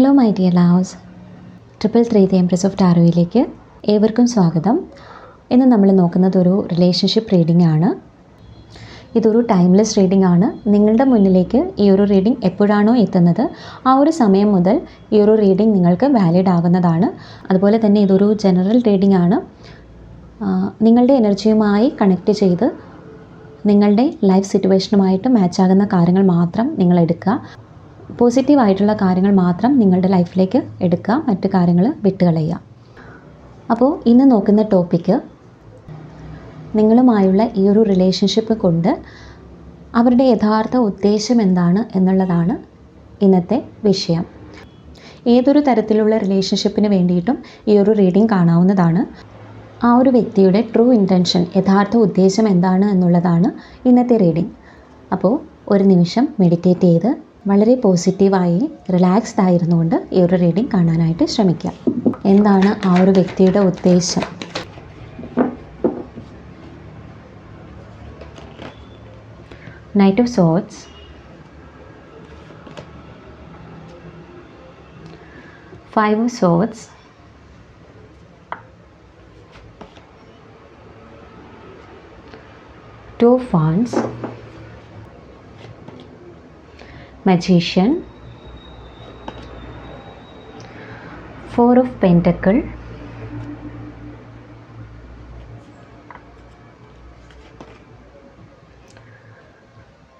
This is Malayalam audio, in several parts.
Hello my dear loves triple three the empress of ടാരോയിലേക്ക് ഏവർക്കും സ്വാഗതം. ഇന്ന് നമ്മൾ നോക്കുന്നത് ഒരു റിലേഷൻഷിപ്പ് റീഡിംഗ് ആണ്. ഇതൊരു ടൈംലെസ് റീഡിംഗ് ആണ്. നിങ്ങളുടെ മുന്നിലേക്ക് ഈ ഒരു റീഡിംഗ് എപ്പോഴാണോ എത്തുന്നത് ആ ഒരു സമയം മുതൽ ഈ ഒരു റീഡിംഗ് നിങ്ങൾക്ക് വാലിഡ് ആകുന്നതാണ് അതുപോലെ തന്നെ ഇതൊരു ജനറൽ റീഡിംഗ് ആണ്. നിങ്ങളുടെ എനർജിയുമായി കണക്റ്റ് ചെയ്ത് നിങ്ങളുടെ ലൈഫ് സിറ്റുവേഷനുമായിട്ട് മാച്ചാകുന്ന കാര്യങ്ങൾ മാത്രം നിങ്ങൾ എടുക്കുക. പോസിറ്റീവായിട്ടുള്ള കാര്യങ്ങൾ മാത്രം നിങ്ങളുടെ ലൈഫിലേക്ക് എടുക്കുക മറ്റ് കാര്യങ്ങൾ വിട്ടുകളയുക. അപ്പോൾ ഇന്ന് നോക്കുന്ന ടോപ്പിക്ക് നിങ്ങളുമായുള്ള ഈ ഒരു റിലേഷൻഷിപ്പ് കൊണ്ട് അവരുടെ യഥാർത്ഥ ഉദ്ദേശം എന്താണ് എന്നുള്ളതാണ് ഇന്നത്തെ വിഷയം. ഏതൊരു തരത്തിലുള്ള റിലേഷൻഷിപ്പിന് വേണ്ടിയിട്ടും ഈ ഒരു റീഡിംഗ് കാണാവുന്നതാണ്. ആ ഒരു വ്യക്തിയുടെ ട്രൂ ഇന്റൻഷൻ യഥാർത്ഥ ഉദ്ദേശം എന്താണ് എന്നുള്ളതാണ് ഇന്നത്തെ റീഡിംഗ് അപ്പോൾ ഒരു നിമിഷം മെഡിറ്റേറ്റ് ചെയ്ത് വളരെ പോസിറ്റീവായി റിലാക്സ്ഡ് ആയിരുന്നുകൊണ്ട് ഈ ഒരു റീഡിംഗ് കാണാനായിട്ട് ശ്രമിക്കുക. എന്താണ് ആ ഒരു വ്യക്തിയുടെ ഉദ്ദേശം? Knight of swords five of swords two of magician four of pentacle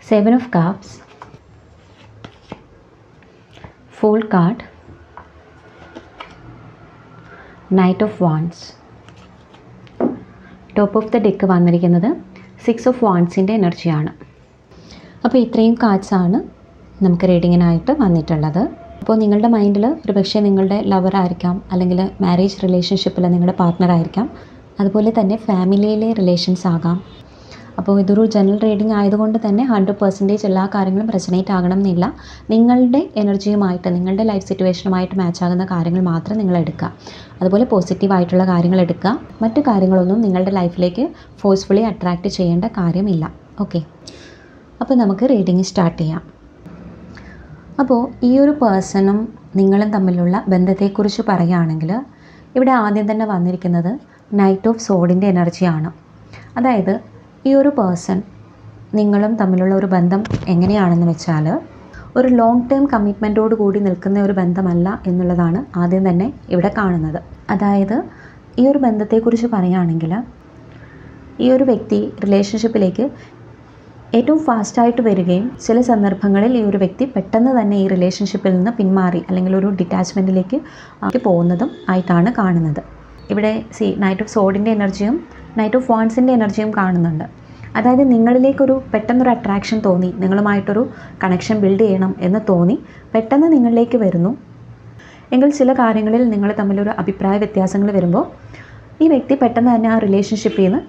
seven of cups fool card knight of wands top of the deck വന്നിരിക്കുന്നത് സിക്സ് ഓഫ് വാൺസിന്റെ എനർജിയാണ് അപ്പോൾ ഇത്രയും കാർഡ്സ് ആണ് നമുക്ക് റീഡിങ്ങിനായിട്ട് വന്നിട്ടുള്ളത്. അപ്പോൾ നിങ്ങളുടെ മൈൻഡിൽ ഒരു പക്ഷേ നിങ്ങളുടെ ലവർ ആയിരിക്കാം അല്ലെങ്കിൽ മാരേജ് റിലേഷൻഷിപ്പിൽ നിങ്ങളുടെ പാർട്ട്ണർ ആയിരിക്കാം. അതുപോലെ തന്നെ ഫാമിലിയിലെ റിലേഷൻസ് ആകാം. അപ്പോൾ ഇതൊരു ജനറൽ റീഡിംഗ് ആയതുകൊണ്ട് തന്നെ ഹൺഡ്രഡ് പെർസെന്റേജ് എല്ലാ കാര്യങ്ങളും റെസനേറ്റ് ആകണം എന്നില്ല. നിങ്ങളുടെ എനർജിയുമായിട്ട് നിങ്ങളുടെ ലൈഫ് സിറ്റുവേഷനുമായിട്ട് മാച്ച് ആകുന്ന കാര്യങ്ങൾ മാത്രം നിങ്ങൾ എടുക്കുക. അതുപോലെ പോസിറ്റീവ് ആയിട്ടുള്ള കാര്യങ്ങൾ എടുക്കുക. മറ്റു കാര്യങ്ങളൊന്നും നിങ്ങളുടെ ലൈഫിലേക്ക് ഫോഴ്സ്ഫുള്ളി അട്രാക്റ്റ് ചെയ്യേണ്ട കാര്യമില്ല. ഓക്കെ അപ്പോൾ നമുക്ക് റീഡിങ് സ്റ്റാർട്ട് ചെയ്യാം. അപ്പോൾ ഈ ഒരു പേഴ്സണും നിങ്ങളും തമ്മിലുള്ള ബന്ധത്തെക്കുറിച്ച് പറയുകയാണെങ്കിൽ ഇവിടെ ആദ്യം തന്നെ വന്നിരിക്കുന്നത് നൈറ്റ് ഓഫ് സോഡിന്റെ എനർജിയാണ് അതായത് ഈ ഒരു പേഴ്സൺ നിങ്ങളും തമ്മിലുള്ള ഒരു ബന്ധം എങ്ങനെയാണെന്ന് വെച്ചാൽ ഒരു ലോങ് ടേം കമ്മിറ്റ്മെന്റോട് കൂടി നിൽക്കുന്ന ഒരു ബന്ധമല്ല എന്നുള്ളതാണ് ആദ്യം തന്നെ ഇവിടെ കാണുന്നത്. അതായത് ഈ ഒരു ബന്ധത്തെക്കുറിച്ച് പറയുകയാണെങ്കിൽ ഈ ഒരു വ്യക്തി റിലേഷൻഷിപ്പിലേക്ക് ഏറ്റവും ഫാസ്റ്റായിട്ട് വരികയും ചില സന്ദർഭങ്ങളിൽ ഈ ഒരു വ്യക്തി പെട്ടെന്ന് തന്നെ ഈ റിലേഷൻഷിപ്പിൽ നിന്ന് പിന്മാറി അല്ലെങ്കിൽ ഒരു ഡിറ്റാച്ച്മെന്റിലേക്ക് പോകുന്നതും ആയിട്ടാണ് കാണുന്നത്. ഇവിടെ സി നൈറ്റ് ഓഫ് സോഡിന്റെ എനർജിയും നൈറ്റ് ഓഫ് വാൺസിന്റെ എനർജിയും കാണുന്നുണ്ട്. അതായത് നിങ്ങളിലേക്കൊരു പെട്ടെന്നൊരു അട്രാക്ഷൻ തോന്നി നിങ്ങളുമായിട്ടൊരു കണക്ഷൻ ബിൽഡ് ചെയ്യണം എന്ന് തോന്നി പെട്ടെന്ന് നിങ്ങളിലേക്ക് വരുന്നു. എങ്കിൽ ചില കാര്യങ്ങളിൽ നിങ്ങൾ തമ്മിലൊരു അഭിപ്രായ വ്യത്യാസങ്ങൾ വരുമ്പോൾ ഈ വ്യക്തി പെട്ടെന്ന് തന്നെ ആ റിലേഷൻഷിപ്പിൽ നിന്ന്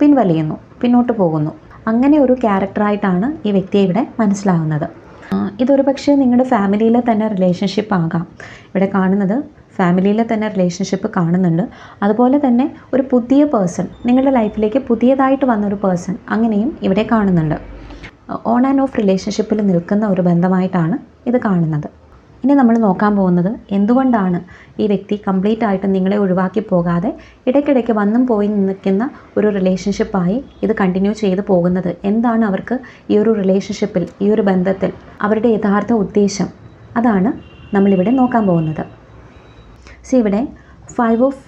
പിൻവലിയുന്നു പിന്നോട്ട് പോകുന്നു. അങ്ങനെ ഒരു ക്യാരക്ടറായിട്ടാണ് ഈ വ്യക്തിയെ ഇവിടെ മനസ്സിലാവുന്നത്. ആ, ഇതൊരു പക്ഷേ നിങ്ങളുടെ ഫാമിലിയിലെ തന്നെ റിലേഷൻഷിപ്പ് ആകാം. ഇവിടെ കാണുന്നത് ഫാമിലിയിലെ തന്നെ റിലേഷൻഷിപ്പ് കാണുന്നുണ്ട്. അതുപോലെ തന്നെ ഒരു പുതിയ പേഴ്സൺ നിങ്ങളുടെ ലൈഫിലേക്ക് പുതിയതായിട്ട് വന്നൊരു പേഴ്സൺ അങ്ങനെയും ഇവിടെ കാണുന്നുണ്ട്. ഓൺ ആൻഡ് ഓഫ് റിലേഷൻഷിപ്പിൽ നിൽക്കുന്ന ഒരു ബന്ധമായിട്ടാണ് ഇത് കാണുന്നത്. ഇനി നമ്മൾ നോക്കാൻ പോകുന്നത് എന്തുകൊണ്ടാണ് ഈ വ്യക്തി കംപ്ലീറ്റ് ആയിട്ട് നിങ്ങളെ ഒഴിവാക്കി പോകാതെ ഇടയ്ക്കിടയ്ക്ക് വന്നും പോയി നിൽക്കുന്ന ഒരു റിലേഷൻഷിപ്പായി ഇത് കണ്ടിന്യൂ ചെയ്തു പോകുന്നത്? എന്താണ് അവർക്ക് ഈ ഒരു റിലേഷൻഷിപ്പിൽ ഈ ഒരു ബന്ധത്തിൽ അവരുടെ യഥാർത്ഥ ഉദ്ദേശം? അതാണ് നമ്മളിവിടെ നോക്കാൻ പോകുന്നത്. സി ഇവിടെ ഫൈവ് ഓഫ്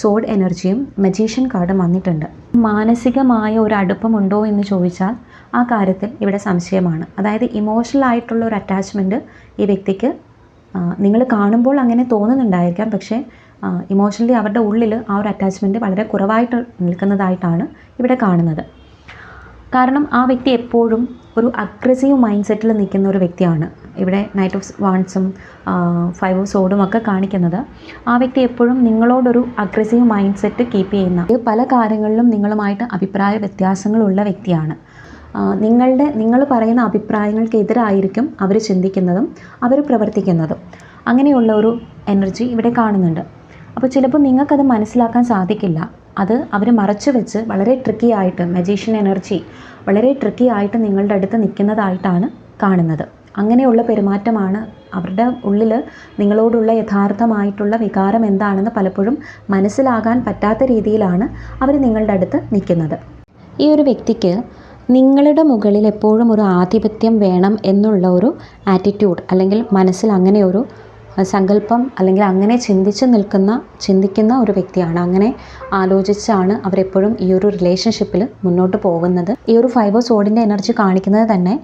സോഡ് എനർജിയും മജീഷ്യൻ കാർഡും വന്നിട്ടുണ്ട്. മാനസികമായ ഒരു അടുപ്പമുണ്ടോ എന്ന് ചോദിച്ചാൽ ആ കാര്യത്തിൽ ഇവിടെ സംശയമാണ്. അതായത് ഇമോഷണൽ ആയിട്ടുള്ള ഒരു അറ്റാച്ച്മെന്റ് ഈ വ്യക്തിക്ക് നിങ്ങൾ കാണുമ്പോൾ അങ്ങനെ തോന്നുന്നുണ്ടായിരിക്കാം. പക്ഷേ ഇമോഷണലി അവരുടെ ഉള്ളിൽ ആ ഒരു അറ്റാച്ച്മെന്റ് വളരെ കുറവായിട്ട് നിൽക്കുന്നതായിട്ടാണ് ഇവിടെ കാണുന്നത്. കാരണം ആ വ്യക്തി എപ്പോഴും ഒരു അഗ്രസീവ് മൈൻഡ് സെറ്റിൽ നിൽക്കുന്ന ഒരു വ്യക്തിയാണ്. ഇവിടെ നൈറ്റ് ഓഫ് വാൺസും ഫൈവ് ഓഫ് സോഡും ഒക്കെ കാണിക്കുന്നത്. ആ വ്യക്തി എപ്പോഴും നിങ്ങളോടൊരു അഗ്രസീവ് മൈൻഡ് സെറ്റ് കീപ്പ് ചെയ്യുന്ന പല കാര്യങ്ങളിലും നിങ്ങളുമായിട്ട് അഭിപ്രായ വ്യത്യാസങ്ങളുള്ള വ്യക്തിയാണ്. നിങ്ങളുടെ നിങ്ങൾ പറയുന്ന അഭിപ്രായങ്ങൾക്കെതിരായിരിക്കും അവർ ചിന്തിക്കുന്നതും അവർ പ്രവർത്തിക്കുന്നതും. അങ്ങനെയുള്ള ഒരു എനർജി ഇവിടെ കാണുന്നുണ്ട്. അപ്പോൾ ചിലപ്പോൾ നിങ്ങൾക്കത് മനസ്സിലാക്കാൻ സാധിക്കില്ല. അത് അവർ മറച്ചു വെച്ച് വളരെ ട്രിക്കി ആയിട്ട് മജീഷ്യൻ എനർജി വളരെ ട്രിക്കി ആയിട്ട് നിങ്ങളുടെ അടുത്ത് നിൽക്കുന്നതായിട്ടാണ് കാണുന്നത്. അങ്ങനെയുള്ള പെരുമാറ്റമാണ് അവരുടെ ഉള്ളിൽ നിങ്ങളോടുള്ള യഥാർത്ഥമായിട്ടുള്ള വികാരം എന്താണെന്ന് പലപ്പോഴും മനസ്സിലാകാൻ പറ്റാത്ത രീതിയിലാണ് അവർ നിങ്ങളുടെ അടുത്ത് നിൽക്കുന്നത്. ഈ ഒരു വ്യക്തിക്ക് നിങ്ങളുടെ മുകളിൽ എപ്പോഴും ഒരു ആധിപത്യം വേണം എന്നുള്ള ഒരു ആറ്റിറ്റ്യൂഡ് അല്ലെങ്കിൽ മനസ്സിൽ അങ്ങനെ ഒരു സങ്കല്പം അല്ലെങ്കിൽ അങ്ങനെ ചിന്തിച്ച് നിൽക്കുന്ന ചിന്തിക്കുന്ന ഒരു വ്യക്തിയാണ്. അങ്ങനെ ആലോചിച്ചാണ് അവരെപ്പോഴും ഈ ഒരു റിലേഷൻഷിപ്പിൽ മുന്നോട്ട് പോകുന്നത്. ഈ ഒരു ഫൈവ് സോഡിന്റെ എനർജി കാണിക്കുന്നത് തന്നെ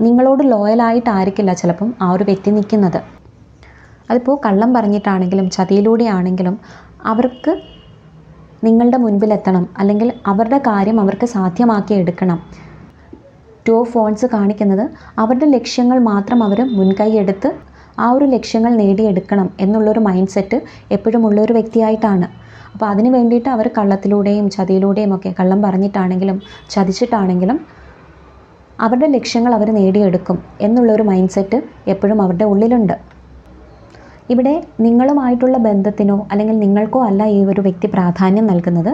നിങ്ങളോട് ലോയലായിട്ടായിരിക്കില്ല ചിലപ്പം ആ ഒരു വ്യക്തി നിൽക്കുന്നത്. അതിപ്പോൾ കള്ളം പറഞ്ഞിട്ടാണെങ്കിലും ചതിയിലൂടെയാണെങ്കിലും അവർക്ക് നിങ്ങളുടെ മുൻപിലെത്തണം അല്ലെങ്കിൽ അവരുടെ കാര്യം അവർക്ക് സാധ്യമാക്കി എടുക്കണം. ടു ഫോൺസ് കാണിക്കുന്നത് അവരുടെ ലക്ഷ്യങ്ങൾ മാത്രം അവർ മുൻകൈയെടുത്ത് ആ ഒരു ലക്ഷ്യങ്ങൾ നേടിയെടുക്കണം എന്നുള്ളൊരു മൈൻഡ് സെറ്റ് എപ്പോഴും ഉള്ളൊരു വ്യക്തിയായിട്ടാണ്. അപ്പോൾ അതിന് വേണ്ടിയിട്ട് അവർ കള്ളത്തിലൂടെയും ചതിയിലൂടെയും ഒക്കെ കള്ളം പറഞ്ഞിട്ടാണെങ്കിലും ചതിച്ചിട്ടാണെങ്കിലും അവരുടെ ലക്ഷ്യങ്ങൾ അവർ നേടിയെടുക്കും എന്നുള്ളൊരു മൈൻഡ് സെറ്റ് എപ്പോഴും അവരുടെ ഉള്ളിലുണ്ട്. ഇവിടെ നിങ്ങളുമായിട്ടുള്ള ബന്ധത്തിനോ അല്ലെങ്കിൽ നിങ്ങൾക്കോ അല്ല ഈ ഒരു വ്യക്തി പ്രാധാന്യം നൽകുന്നത്.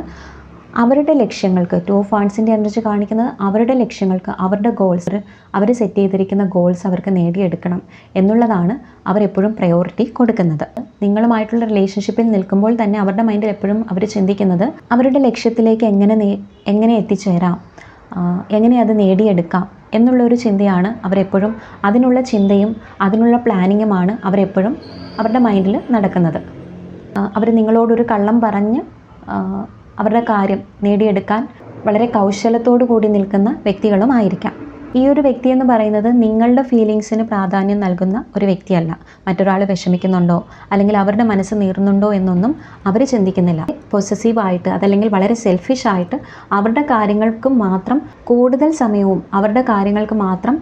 അവരുടെ ലക്ഷ്യങ്ങൾക്ക് ടു ഓഫ് ഫാൻസിന്റെ എനർജി കാണിക്കുന്നത് അവരുടെ ലക്ഷ്യങ്ങൾക്ക് അവരുടെ ഗോൾസ് അവർ സെറ്റ് ചെയ്തിരിക്കുന്ന ഗോൾസ് അവർക്ക് നേടിയെടുക്കണം എന്നുള്ളതാണ് അവരെപ്പോഴും പ്രയോറിറ്റി കൊടുക്കുന്നത്. നിങ്ങളുമായിട്ടുള്ള റിലേഷൻഷിപ്പിൽ നിൽക്കുമ്പോൾ തന്നെ അവരുടെ മൈൻഡിൽ എപ്പോഴും അവർ ചിന്തിക്കുന്നത് അവരുടെ ലക്ഷ്യത്തിലേക്ക് എങ്ങനെ എങ്ങനെ എത്തിച്ചേരാം. എങ്ങനെ അത് നേടിയെടുക്കാം എന്നുള്ളൊരു ചിന്തയാണ് അവരെപ്പോഴും അതിനുള്ള ചിന്തയും അതിനുള്ള പ്ലാനിങ്ങുമാണ് അവരെപ്പോഴും അവരുടെ മൈൻഡിൽ നടക്കുന്നത്. അവർ നിങ്ങളോടൊരു കള്ളം പറഞ്ഞ് അവരുടെ കാര്യം നേടിയെടുക്കാൻ വളരെ കൗശലത്തോടു കൂടി നിൽക്കുന്ന വ്യക്തികളുമായിരിക്കാം ഈ ഒരു വ്യക്തി എന്ന് പറയുന്നത് നിങ്ങളുടെ ഫീലിങ്സിന് പ്രാധാന്യം നൽകുന്ന ഒരു വ്യക്തിയല്ല. മറ്റൊരാൾ വിഷമിക്കുന്നുണ്ടോ? അല്ലെങ്കിൽ അവരുടെ മനസ്സ് നീറുന്നുണ്ടോ എന്നൊന്നും അവർ ചിന്തിക്കുന്നില്ല. പൊസസീവായിട്ട് അതല്ലെങ്കിൽ വളരെ സെൽഫിഷ് ആയിട്ട് അവരുടെ കാര്യങ്ങൾക്ക് മാത്രം കൂടുതൽ സമയവും അവരുടെ കാര്യങ്ങൾക്ക് മാത്രം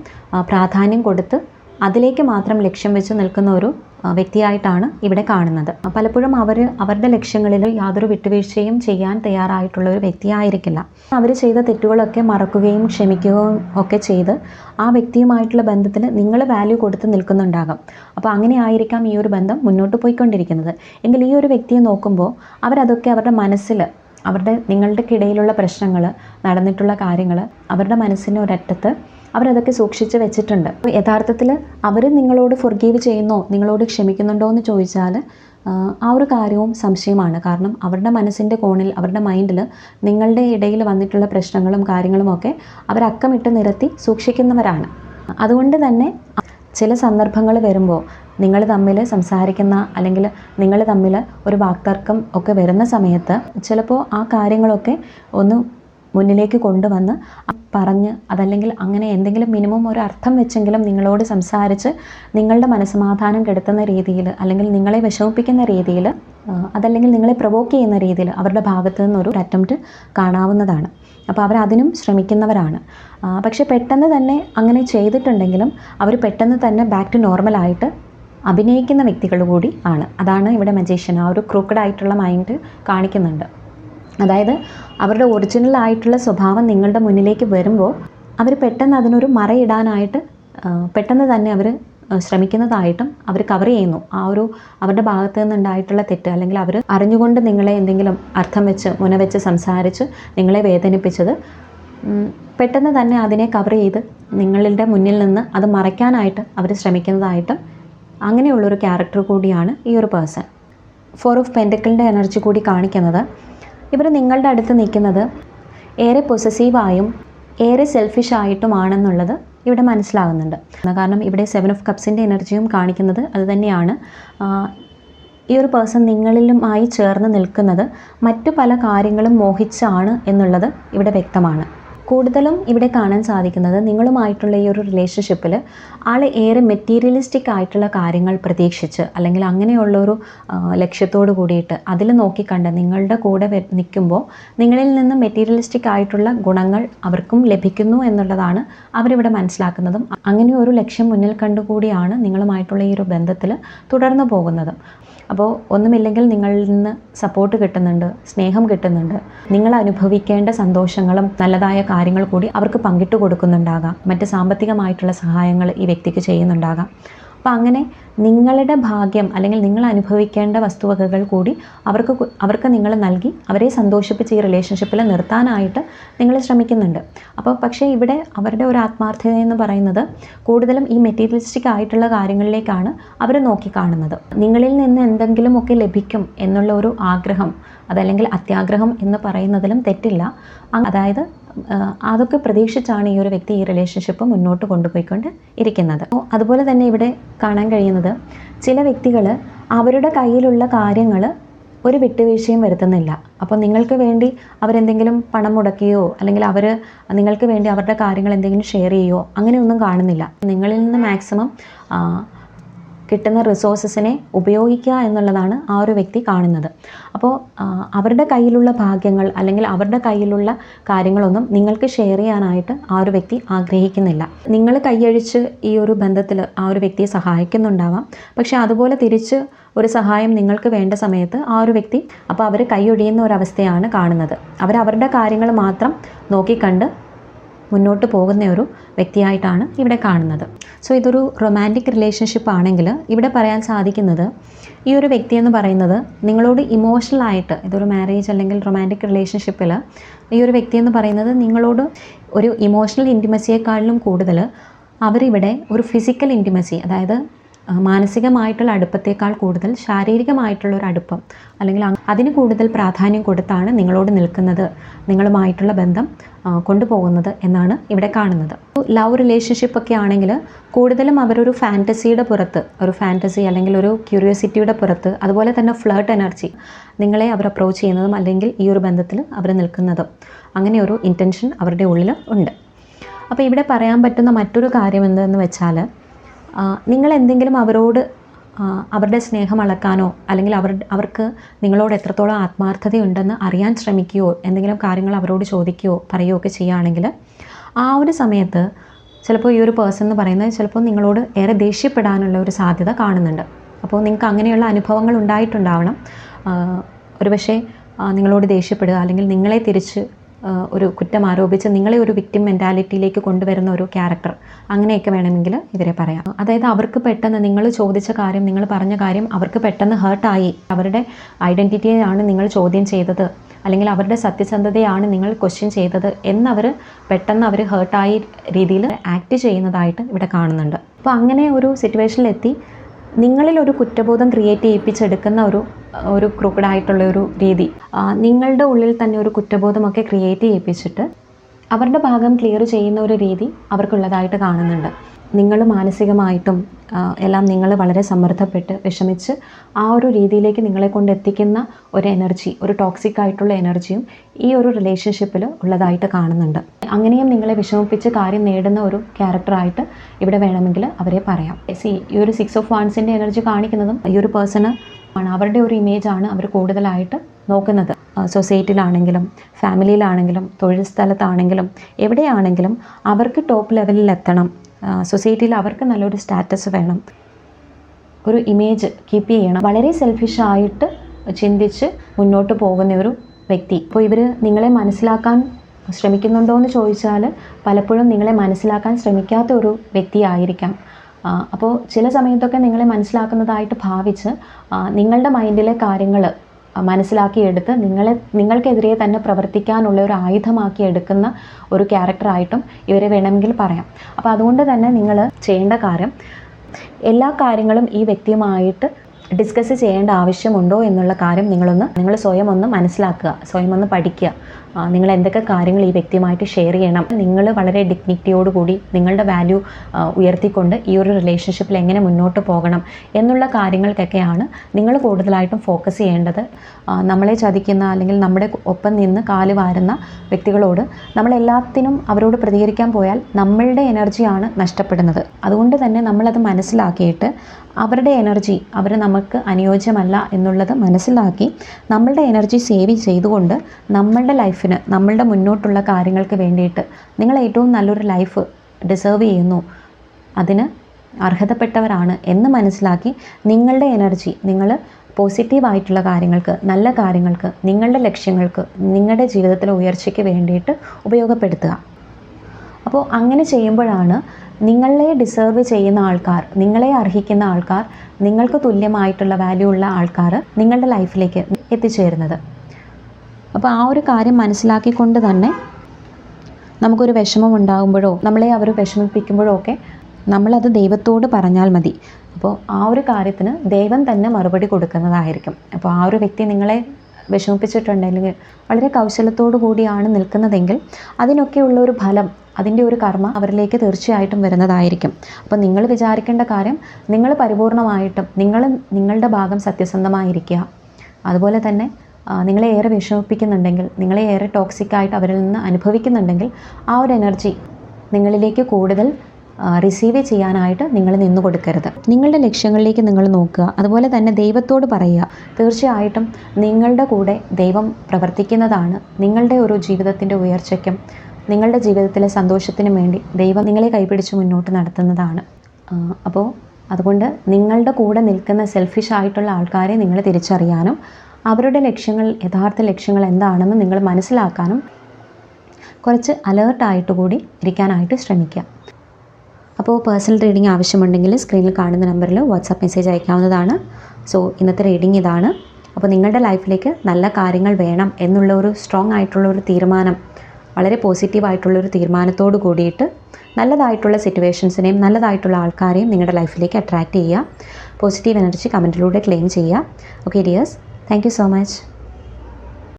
പ്രാധാന്യം കൊടുത്ത് അതിലേക്ക് മാത്രം ലക്ഷ്യം വെച്ച് നിൽക്കുന്ന ഒരു വ്യക്തിയായിട്ടാണ് ഇവിടെ കാണുന്നത്. പലപ്പോഴും അവർ അവരുടെ ലക്ഷ്യങ്ങളിൽ യാതൊരു വിട്ടുവീഴ്ചയും ചെയ്യാൻ തയ്യാറായിട്ടുള്ള ഒരു വ്യക്തിയായിരിക്കില്ല. അവർ ചെയ്ത തെറ്റുകളൊക്കെ മറക്കുകയും ക്ഷമിക്കുകയും ഒക്കെ ചെയ്ത് ആ വ്യക്തിയുമായിട്ടുള്ള ബന്ധത്തിന് നിങ്ങൾ വാല്യൂ കൊടുത്ത് നിൽക്കുന്നുണ്ടാകാം. അപ്പോൾ അങ്ങനെ ആയിരിക്കാം ഈ ഒരു ബന്ധം മുന്നോട്ട് പോയിക്കൊണ്ടിരിക്കുന്നത്. എങ്കിൽ ഈ ഒരു വ്യക്തിയെ നോക്കുമ്പോൾ അവരതൊക്കെ അവരുടെ മനസ്സിൽ അവരുടെ നിങ്ങളുടെ ഇടയിലുള്ള പ്രശ്നങ്ങൾ നടന്നിട്ടുള്ള കാര്യങ്ങൾ അവരുടെ മനസ്സിന്റെ ഒരറ്റത്ത് അവരതൊക്കെ സൂക്ഷിച്ച് വെച്ചിട്ടുണ്ട്. യഥാർത്ഥത്തിൽ അവർ നിങ്ങളോട് ഫൊർഗീവ് ചെയ്യുന്നോ നിങ്ങളോട് ക്ഷമിക്കുന്നുണ്ടോ എന്ന് ചോദിച്ചാൽ ആ, ഒരു കാര്യവും സംശയമാണ്. കാരണം അവരുടെ മനസ്സിന്റെ കോണിൽ അവരുടെ മൈൻഡിൽ നിങ്ങളുടെ ഇടയിൽ വന്നിട്ടുള്ള പ്രശ്നങ്ങളും കാര്യങ്ങളും ഒക്കെ അവർ അക്കമിട്ട് നിരത്തി സൂക്ഷിക്കുന്നവരാണ്. അതുകൊണ്ട് തന്നെ ചില സന്ദർഭങ്ങൾ വരുമ്പോൾ നിങ്ങൾ തമ്മിൽ സംസാരിക്കുന്ന അല്ലെങ്കിൽ നിങ്ങൾ തമ്മിൽ ഒരു വാക്തർക്കം ഒക്കെ വരുന്ന സമയത്ത് ചിലപ്പോൾ ആ കാര്യങ്ങളൊക്കെ ഒന്ന് മുന്നിലേക്ക് കൊണ്ടുവന്ന് പറഞ്ഞ് അതല്ലെങ്കിൽ അങ്ങനെ എന്തെങ്കിലും മിനിമം ഒരു അർത്ഥം വെച്ചെങ്കിലും നിങ്ങളോട് സംസാരിച്ച് നിങ്ങളുടെ മനസ്സമാധാനം കെടുത്തുന്ന രീതിയിൽ അല്ലെങ്കിൽ നിങ്ങളെ വിഷമിപ്പിക്കുന്ന രീതിയിൽ അതല്ലെങ്കിൽ നിങ്ങളെ പ്രൊവോക്ക് ചെയ്യുന്ന രീതിയിൽ അവരുടെ ഭാഗത്തു നിന്നൊരു അറ്റംപ്റ്റ് കാണാവുന്നതാണ്. അപ്പോൾ അവർ അതിനും ശ്രമിക്കുന്നവരാണ്. പക്ഷേ പെട്ടെന്ന് തന്നെ അങ്ങനെ ചെയ്തിട്ടുണ്ടെങ്കിലും അവർ പെട്ടെന്ന് തന്നെ ബാക്ക് ടു നോർമലായിട്ട് അഭിനയിക്കുന്ന വ്യക്തികൾ കൂടി ആണ്. അതാണ് ഇവിടെ മജീഷ്യൻ ആ ഒരു ക്രൂക്കഡ് ആയിട്ടുള്ള മൈൻഡ് കാണിക്കുന്നുണ്ട്. അതായത് അവരുടെ ഒറിജിനൽ ആയിട്ടുള്ള സ്വഭാവം നിങ്ങളുടെ മുന്നിലേക്ക് വരുമ്പോൾ അവർ പെട്ടെന്ന് അതിനൊരു മറയിടാനായിട്ട് പെട്ടെന്ന് തന്നെ അവർ ശ്രമിക്കുന്നതായിട്ടും അവർ കവർ ചെയ്യുന്നു. ആ ഒരു അവരുടെ ഭാഗത്ത് നിന്നുണ്ടായിട്ടുള്ള തെറ്റ് അല്ലെങ്കിൽ അവർ അറിഞ്ഞുകൊണ്ട് നിങ്ങളെ എന്തെങ്കിലും അർത്ഥം വെച്ച് മുനവെച്ച് സംസാരിച്ച് നിങ്ങളെ വേദനിപ്പിച്ചത് പെട്ടെന്ന് തന്നെ അതിനെ കവർ ചെയ്ത് നിങ്ങളുടെ മുന്നിൽ നിന്ന് അത് മറയ്ക്കാനായിട്ട് അവർ ശ്രമിക്കുന്നതായിട്ട് അങ്ങനെയുള്ളൊരു ക്യാരക്ടർ കൂടിയാണ് ഈ ഒരു പേഴ്സൺ ഫോർ ഓഫ് പെൻഡക്കിളിന്റെ എനർജി കൂടി കാണിക്കുന്നത് ഇവർ നിങ്ങളുടെ അടുത്ത് നിൽക്കുന്നത് ഏറെ പൊസസീവായും ഏറെ സെൽഫിഷ് ആയിട്ടുമാണെന്നുള്ളത് ഇവിടെ മനസ്സിലാകുന്നുണ്ട്. കാരണം ഇവിടെ സെവൻ ഓഫ് കപ്സിന്റെ എനർജിയും കാണിക്കുന്നത് അതുതന്നെയാണ് ഈ ഒരു പേഴ്സൺ നിങ്ങളിലുമായി ചേർന്ന് നിൽക്കുന്നത് മറ്റു പല കാര്യങ്ങളും മോഹിച്ചാണ് എന്നുള്ളത് ഇവിടെ വ്യക്തമാണ്. കൂടുതലും ഇവിടെ കാണാൻ സാധിക്കുന്നത് നിങ്ങളുമായിട്ടുള്ള ഈ ഒരു റിലേഷൻഷിപ്പിൽ ആൾ ഏറെ മെറ്റീരിയലിസ്റ്റിക് ആയിട്ടുള്ള കാര്യങ്ങൾ പ്രതീക്ഷിച്ച് അല്ലെങ്കിൽ അങ്ങനെയുള്ള ഒരു ലക്ഷ്യത്തോട് കൂടിയിട്ട് അതിൽ നോക്കിക്കണ്ട് നിങ്ങളുടെ കൂടെ നിൽക്കുമ്പോൾ നിങ്ങളിൽ നിന്ന് മെറ്റീരിയലിസ്റ്റിക് ആയിട്ടുള്ള ഗുണങ്ങൾ അവർക്കും ലഭിക്കുന്നു എന്നുള്ളതാണ് അവരിവിടെ മനസ്സിലാക്കുന്നതും. അങ്ങനെ ഒരു ലക്ഷ്യം മുന്നിൽ കണ്ടുകൂടിയാണ് നിങ്ങളുമായിട്ടുള്ള ഈ ഒരു ബന്ധത്തിൽ തുടർന്നു പോകുന്നതും. അപ്പോൾ ഒന്നുമില്ലെങ്കിൽ നിങ്ങളിൽ നിന്ന് സപ്പോർട്ട് കിട്ടുന്നുണ്ട് സ്നേഹം കിട്ടുന്നുണ്ട്. നിങ്ങൾ അനുഭവിക്കേണ്ട സന്തോഷങ്ങളും നല്ലതായ കാര്യങ്ങൾ കൂടി അവർക്ക് പങ്കിട്ട് കൊടുക്കുന്നുണ്ടാകാം. മറ്റ് സാമ്പത്തികമായിട്ടുള്ള സഹായങ്ങൾ ഈ വ്യക്തിക്ക് ചെയ്യുന്നുണ്ടാകാം. അപ്പോൾ അങ്ങനെ നിങ്ങളുടെ ഭാഗ്യം അല്ലെങ്കിൽ നിങ്ങൾ അനുഭവിക്കേണ്ട വസ്തുവകകൾ കൂടി അവർക്ക് അവർക്ക് നിങ്ങൾ നൽകി അവരെ സന്തോഷിപ്പിച്ച് ഈ റിലേഷൻഷിപ്പിൽ നിർത്താനായിട്ട് നിങ്ങൾ ശ്രമിക്കുന്നുണ്ട്. അപ്പോൾ പക്ഷേ ഇവിടെ അവരുടെ ഒരു ആത്മാർത്ഥത എന്ന് പറയുന്നത് കൂടുതലും ഈ മെറ്റീരിയലിസ്റ്റിക് ആയിട്ടുള്ള കാര്യങ്ങളിലേക്കാണ് അവർ നോക്കിക്കാണുന്നത്. നിങ്ങളിൽ നിന്ന് എന്തെങ്കിലുമൊക്കെ ലഭിക്കും എന്നുള്ള ഒരു ആഗ്രഹം അതല്ലെങ്കിൽ അത്യാഗ്രഹം എന്ന് പറയുന്നതിലും തെറ്റില്ല. അതായത് അതൊക്കെ പ്രതീക്ഷിച്ചാണ് ഈ ഒരു വ്യക്തി ഈ റിലേഷൻഷിപ്പ് മുന്നോട്ട് കൊണ്ടുപോയിക്കൊണ്ട് ഇരിക്കുന്നത്. അതുപോലെ തന്നെ ഇവിടെ കാണാൻ കഴിയുന്നത് ചില വ്യക്തികൾ അവരുടെ കയ്യിലുള്ള കാര്യങ്ങൾ ഒരു വിട്ടുവീഴ്ചയും വരുത്തുന്നില്ല. അപ്പോൾ നിങ്ങൾക്ക് വേണ്ടി അവരെന്തെങ്കിലും പണം മുടക്കിയോ അല്ലെങ്കിൽ അവർ നിങ്ങൾക്ക് വേണ്ടി അവരുടെ കാര്യങ്ങൾ എന്തെങ്കിലും ഷെയർ ചെയ്യുകയോ അങ്ങനെയൊന്നും കാണുന്നില്ല. നിങ്ങളിൽ നിന്ന് മാക്സിമം കിട്ടുന്ന റിസോഴ്സസിനെ ഉപയോഗിക്കുക എന്നുള്ളതാണ് ആ ഒരു വ്യക്തി കാണുന്നത്. അപ്പോൾ അവരുടെ കയ്യിലുള്ള ഭാഗ്യങ്ങൾ അല്ലെങ്കിൽ അവരുടെ കയ്യിലുള്ള കാര്യങ്ങളൊന്നും നിങ്ങൾക്ക് ഷെയർ ചെയ്യാനായിട്ട് ആ ഒരു വ്യക്തി ആഗ്രഹിക്കുന്നില്ല. നിങ്ങൾ കൈയഴിച്ച് ഈ ഒരു ബന്ധത്തിൽ ആ ഒരു വ്യക്തിയെ സഹായിക്കുന്നുണ്ടാവാം. പക്ഷേ അതുപോലെ തിരിച്ച് ഒരു സഹായം നിങ്ങൾക്ക് വേണ്ട സമയത്ത് ആ ഒരു വ്യക്തി അപ്പോൾ അവർ കൈയൊഴിയുന്ന ഒരവസ്ഥയാണ് കാണുന്നത്. അവർ അവരുടെ കാര്യങ്ങൾ മാത്രം നോക്കിക്കണ്ട് മുന്നോട്ട് പോകുന്ന ഒരു വ്യക്തിയായിട്ടാണ് ഇവിടെ കാണുന്നത്. സോ ഇതൊരു റൊമാന്റിക് റിലേഷൻഷിപ്പ് ആണെങ്കിൽ ഇവിടെ പറയാൻ സാധിക്കുന്നത് ഈ ഒരു വ്യക്തി എന്ന് പറയുന്നത് നിങ്ങളോട് ഇമോഷണൽ ആയിട്ട് ഇതൊരു മാരേജ് അല്ലെങ്കിൽ റൊമാന്റിക് റിലേഷൻഷിപ്പിൽ ഈ ഒരു വ്യക്തി എന്ന് പറയുന്നത് നിങ്ങളോട് ഒരു ഇമോഷണൽ ഇന്റിമസിയെക്കാളിലും കൂടുതൽ അവരിവിടെ ഒരു ഫിസിക്കൽ ഇന്റിമസി അതായത് മാനസികമായിട്ടുള്ള അടുപ്പത്തേക്കാൾ കൂടുതൽ ശാരീരികമായിട്ടുള്ള ഒരു അടുപ്പം അല്ലെങ്കിൽ അതിന് കൂടുതൽ പ്രാധാന്യം കൊടുത്താണ് നിങ്ങളോട് നിൽക്കുന്നത് നിങ്ങളുമായിട്ടുള്ള ബന്ധം കൊണ്ടുപോകുന്നത് എന്നാണ് ഇവിടെ കാണുന്നത്. ലവ് റിലേഷൻഷിപ്പ് ഒക്കെ ആണെങ്കിൽ കൂടുതലും അവരൊരു ഫാന്റസിയുടെ പുറത്ത് ഒരു ഫാന്റസി അല്ലെങ്കിൽ ഒരു ക്യൂരിയോസിറ്റിയുടെ പുറത്ത് അതുപോലെ തന്നെ ഫ്ലേർട്ട് എനർജി നിങ്ങളെ അവർ അപ്രോച്ച് ചെയ്യുന്നതും അല്ലെങ്കിൽ ഈ ഒരു ബന്ധത്തിൽ അവർ നിൽക്കുന്നതും അങ്ങനെ ഒരു ഇന്റൻഷൻ അവരുടെ ഉള്ളിൽ ഉണ്ട്. അപ്പോൾ ഇവിടെ പറയാൻ പറ്റുന്ന മറ്റൊരു കാര്യം എന്തെന്ന് വെച്ചാൽ നിങ്ങൾ എന്തെങ്കിലും അവരോട് അവരുടെ സ്നേഹം അളക്കാനോ അല്ലെങ്കിൽ അവർ അവർക്ക് നിങ്ങളോട് എത്രത്തോളം ആത്മാർത്ഥതയുണ്ടെന്ന് അറിയാൻ ശ്രമിക്കുകയോ എന്തെങ്കിലും കാര്യങ്ങൾ അവരോട് ചോദിക്കുകയോ പറയുകയോ ഒക്കെ ചെയ്യുകയാണെങ്കിൽ ആ ഒരു സമയത്ത് ചിലപ്പോൾ ഈ ഒരു പേഴ്സൺ എന്ന് പറയുന്നത് ചിലപ്പോൾ നിങ്ങളോട് ഏറെ ദേഷ്യപ്പെടാനുള്ള ഒരു സാധ്യത കാണുന്നുണ്ട്. അപ്പോൾ നിങ്ങൾക്ക് അങ്ങനെയുള്ള അനുഭവങ്ങൾ ഉണ്ടായിട്ടുണ്ടാവണം. ഒരുപക്ഷെ നിങ്ങളോട് ദേഷ്യപ്പെടുക അല്ലെങ്കിൽ നിങ്ങളെ തിരിച്ച് ഒരു കുറ്റം ആരോപിച്ച് നിങ്ങളെ ഒരു വിക്ടിം മെന്റാലിറ്റിയിലേക്ക് കൊണ്ടുവരുന്ന ഒരു ക്യാരക്ടർ അങ്ങനെയൊക്കെ വേണമെങ്കിൽ ഇവരെ പറയാം. അതായത് അവർക്ക് പെട്ടെന്ന് നിങ്ങൾ ചോദിച്ച കാര്യം നിങ്ങൾ പറഞ്ഞ കാര്യം അവർക്ക് പെട്ടെന്ന് ഹേർട്ടായി അവരുടെ ഐഡന്റിറ്റിയാണ് നിങ്ങൾ ചോദ്യം ചെയ്തത്. അല്ലെങ്കിൽ അവരുടെ സത്യസന്ധതയാണ് നിങ്ങൾ ക്വസ്റ്റ്യൻ ചെയ്തത് എന്നവർ പെട്ടെന്ന് അവർ ഹേർട്ടായി രീതിയിൽ ആക്ട് ചെയ്യുന്നതായിട്ട് ഇവിടെ കാണുന്നുണ്ട്. അപ്പോൾ അങ്ങനെ ഒരു സിറ്റുവേഷനിലെത്തി നിങ്ങളിൽ ഒരു കുറ്റബോധം ക്രിയേറ്റ് ചെയ്യിപ്പിച്ചെടുക്കുന്ന ഒരു ഒരു ക്രൂക്കഡായിട്ടുള്ള ഒരു രീതി. നിങ്ങളുടെ ഉള്ളിൽ തന്നെ ഒരു കുറ്റബോധമൊക്കെ ക്രിയേറ്റ് ചെയ്യിപ്പിച്ചിട്ട് അവരുടെ ഭാഗം ക്ലിയർ ചെയ്യുന്ന ഒരു രീതി അവർക്കുള്ളതായിട്ട് കാണുന്നുണ്ട്. നിങ്ങൾ മാനസികമായിട്ടും എല്ലാം നിങ്ങൾ വളരെ സമ്മർദ്ദപ്പെട്ട് വിഷമിച്ച് ആ ഒരു രീതിയിലേക്ക് നിങ്ങളെ കൊണ്ട് എത്തിക്കുന്ന ഒരു എനർജി ഒരു ടോക്സിക് ആയിട്ടുള്ള എനർജിയും ഈ ഒരു റിലേഷൻഷിപ്പിൽ ഉള്ളതായിട്ട് കാണുന്നുണ്ട്. അങ്ങനെയും നിങ്ങളെ വിഷമിപ്പിച്ച് കാര്യം നേടുന്ന ഒരു ക്യാരക്ടറായിട്ട് ഇവിടെ വേണമെങ്കിൽ അവരെ പറയാം. സി ഈ ഒരു സിക്സ് ഓഫ് വാൺസിന്റെ എനർജി കാണിക്കുന്നതും ഈ ഒരു പേഴ്സണ് ആണ്. അവരുടെ ഒരു ഇമേജാണ് അവർ കൂടുതലായിട്ട് നോക്കുന്നത്. സൊസൈറ്റിയിലാണെങ്കിലും ഫാമിലിയിലാണെങ്കിലും തൊഴിൽ സ്ഥലത്താണെങ്കിലും എവിടെയാണെങ്കിലും അവർക്ക് ടോപ്പ് ലെവലിൽ എത്തണം സൊസൈറ്റിയിൽ അവർക്ക് നല്ലൊരു സ്റ്റാറ്റസ് വേണം. ഒരു ഇമേജ് കീപ്പ് ചെയ്യണം. വളരെ സെൽഫിഷായിട്ട് ചിന്തിച്ച് മുന്നോട്ട് പോകുന്ന ഒരു വ്യക്തി. അപ്പോൾ ഇവർ നിങ്ങളെ മനസ്സിലാക്കാൻ ശ്രമിക്കുന്നുണ്ടോ എന്ന് ചോദിച്ചാൽ പലപ്പോഴും നിങ്ങളെ മനസ്സിലാക്കാൻ ശ്രമിക്കാത്ത ഒരു വ്യക്തിയായിരിക്കാം അപ്പോൾ ചില സമയത്തൊക്കെ നിങ്ങളെ മനസ്സിലാക്കുന്നതായിട്ട് ഭാവിച്ച് നിങ്ങളുടെ മൈൻഡിലെ കാര്യങ്ങൾ മനസ്സിലാക്കിയെടുത്ത് നിങ്ങളെ നിങ്ങൾക്കെതിരെ തന്നെ പ്രവർത്തിക്കാനുള്ള ഒരു ആയുധമാക്കി എടുക്കുന്ന ഒരു ക്യാരക്ടറായിട്ടും ഇവരെ വേണമെങ്കിൽ പറയാം. അപ്പോൾ അതുകൊണ്ട് തന്നെ നിങ്ങൾ ചെയ്യേണ്ട കാര്യം എല്ലാ കാര്യങ്ങളും ഈ വ്യക്തിയുമായിട്ട് ഡിസ്കസ് ചെയ്യേണ്ട ആവശ്യമുണ്ടോ എന്നുള്ള കാര്യം നിങ്ങളൊന്ന് നിങ്ങൾ സ്വയം ഒന്ന് മനസ്സിലാക്കുക സ്വയം ഒന്ന് പഠിക്കുക. നിങ്ങൾ എന്തൊക്കെ കാര്യങ്ങൾ ഈ വ്യക്തിയുമായിട്ട് ഷെയർ ചെയ്യണം. നിങ്ങൾ വളരെ ഡിഗ്നിറ്റിയോടുകൂടി നിങ്ങളുടെ വാല്യൂ ഉയർത്തിക്കൊണ്ട് ഈ ഒരു റിലേഷൻഷിപ്പിൽ എങ്ങനെ മുന്നോട്ട് പോകണം എന്നുള്ള കാര്യങ്ങൾക്കൊക്കെയാണ് നിങ്ങൾ കൂടുതലായിട്ടും ഫോക്കസ് ചെയ്യേണ്ടത്. നമ്മളെ ചതിക്കുന്ന അല്ലെങ്കിൽ നമ്മുടെ ഒപ്പം നിന്ന് കാൽ വാരുന്ന വ്യക്തികളോട് നമ്മൾ എല്ലാത്തിനും അവരോട് പ്രതികരിക്കാൻ പോയാൽ നമ്മളുടെ എനർജിയാണ് നഷ്ടപ്പെടുന്നത്. അതുകൊണ്ട് തന്നെ നമ്മളത് മനസ്സിലാക്കിയിട്ട് അവരുടെ എനർജി അവർ നമുക്ക് അനുയോജ്യമല്ല എന്നുള്ളത് മനസ്സിലാക്കി നമ്മളുടെ എനർജി സേവ് ചെയ്തുകൊണ്ട് നമ്മളുടെ ലൈഫിന് നമ്മളുടെ മുന്നോട്ടുള്ള കാര്യങ്ങൾക്ക് വേണ്ടിയിട്ട് നിങ്ങൾ ഏറ്റവും നല്ലൊരു ലൈഫ് ഡിസേർവ് ചെയ്യുന്നു. അതിന് അർഹതപ്പെട്ടവരാണ് എന്ന് മനസ്സിലാക്കി നിങ്ങളുടെ എനർജി നിങ്ങൾ പോസിറ്റീവായിട്ടുള്ള കാര്യങ്ങൾക്ക് നല്ല കാര്യങ്ങൾക്ക് നിങ്ങളുടെ ലക്ഷ്യങ്ങൾക്ക് നിങ്ങളുടെ ജീവിതത്തിലെ ഉയർച്ചയ്ക്ക് വേണ്ടിയിട്ട് ഉപയോഗപ്പെടുത്തുക. അപ്പോൾ അങ്ങനെ ചെയ്യുമ്പോഴാണ് നിങ്ങളെ ഡിസേർവ് ചെയ്യുന്ന ആൾക്കാർ നിങ്ങളെ അർഹിക്കുന്ന ആൾക്കാർ നിങ്ങൾക്ക് തുല്യമായിട്ടുള്ള വാല്യൂ ഉള്ള ആൾക്കാർ നിങ്ങളുടെ ലൈഫിലേക്ക് എത്തിച്ചേരുന്നത്. അപ്പോൾ ആ ഒരു കാര്യം മനസ്സിലാക്കിക്കൊണ്ട് തന്നെ നമുക്കൊരു വിഷമം ഉണ്ടാകുമ്പോഴോ നമ്മളെ അവർ വിഷമിപ്പിക്കുമ്പോഴോ ഒക്കെ നമ്മളത് ദൈവത്തോട് പറഞ്ഞാൽ മതി. അപ്പോൾ ആ ഒരു കാര്യത്തിന് ദൈവം തന്നെ മറുപടി കൊടുക്കുന്നതായിരിക്കും. അപ്പോൾ ആ ഒരു വ്യക്തി നിങ്ങളെ വിഷമിപ്പിച്ചിട്ടുണ്ടെങ്കിൽ വളരെ കൗശലത്തോടു കൂടിയാണ് നിൽക്കുന്നതെങ്കിൽ അതിനൊക്കെയുള്ള ഒരു ഫലം അതിന്റെ ഒരു കർമ്മ അവരിലേക്ക് തീർച്ചയായിട്ടും വരുന്നതായിരിക്കും. അപ്പോൾ നിങ്ങൾ വിചാരിക്കേണ്ട കാര്യം നിങ്ങൾ പരിപൂർണമായിട്ടും നിങ്ങൾ നിങ്ങളുടെ ഭാഗം സത്യസന്ധമായിരിക്കുക. അതുപോലെ തന്നെ നിങ്ങളെ ഏറെ വിഷമിപ്പിക്കുന്നുണ്ടെങ്കിൽ നിങ്ങളെ ഏറെ ടോക്സിക് ആയിട്ട് അവരിൽ നിന്ന് അനുഭവിക്കുന്നുണ്ടെങ്കിൽ ആ ഒരു എനർജി നിങ്ങളിലേക്ക് കൂടുതൽ റിസീവ് ചെയ്യാനായിട്ട് നിങ്ങൾ നിന്നു കൊടുക്കരുത്. നിങ്ങളുടെ ലക്ഷ്യങ്ങളിലേക്ക് നിങ്ങൾ നോക്കുക. അതുപോലെ തന്നെ ദൈവത്തോട് പറയുക. തീർച്ചയായിട്ടും നിങ്ങളുടെ കൂടെ ദൈവം പ്രവർത്തിക്കുന്നതാണ് നിങ്ങളുടെ ഒരു ജീവിതത്തിന്റെ ഉയർച്ചയ്ക്കും നിങ്ങളുടെ ജീവിതത്തിലെ സന്തോഷത്തിനും വേണ്ടി ദൈവം നിങ്ങളെ കൈപിടിച്ച് മുന്നോട്ട് നടത്തുന്നതാണ്. അപ്പോൾ അതുകൊണ്ട് നിങ്ങളുടെ കൂടെ നിൽക്കുന്ന സെൽഫിഷ് ആയിട്ടുള്ള ആൾക്കാരെ നിങ്ങൾ തിരിച്ചറിയാനും അവരുടെ ലക്ഷ്യങ്ങൾ യഥാർത്ഥ ലക്ഷ്യങ്ങൾ എന്താണെന്ന് നിങ്ങൾ മനസ്സിലാക്കാനും കുറച്ച് അലേർട്ടായിട്ട് കൂടി ഇരിക്കാനായിട്ട് ശ്രമിക്കുക. അപ്പോൾ പേഴ്സണൽ റീഡിംഗ് ആവശ്യമുണ്ടെങ്കിൽ സ്ക്രീനിൽ കാണുന്ന നമ്പറിൽ വാട്സാപ്പ് മെസ്സേജ് അയക്കാവുന്നതാണ്. സോ ഇന്നത്തെ റീഡിംഗ് ഇതാണ്. അപ്പോൾ നിങ്ങളുടെ ലൈഫിലേക്ക് നല്ല കാര്യങ്ങൾ വേണം എന്നുള്ള ഒരു സ്ട്രോങ് ആയിട്ടുള്ള ഒരു തീരുമാനം വളരെ പോസിറ്റീവായിട്ടുള്ള ഒരു തീരുമാനത്തോട് കൂടിയിട്ട് നല്ലതായിട്ടുള്ള സിറ്റുവേഷൻസിനെയും നല്ലതായിട്ടുള്ള ആൾക്കാരെയും നിങ്ങളുടെ ലൈഫിലേക്ക് അട്രാക്റ്റ് ചെയ്യുക. പോസിറ്റീവ് എനർജി കമന്റിലൂടെ ക്ലെയിം ചെയ്യുക. Okay dears thank so much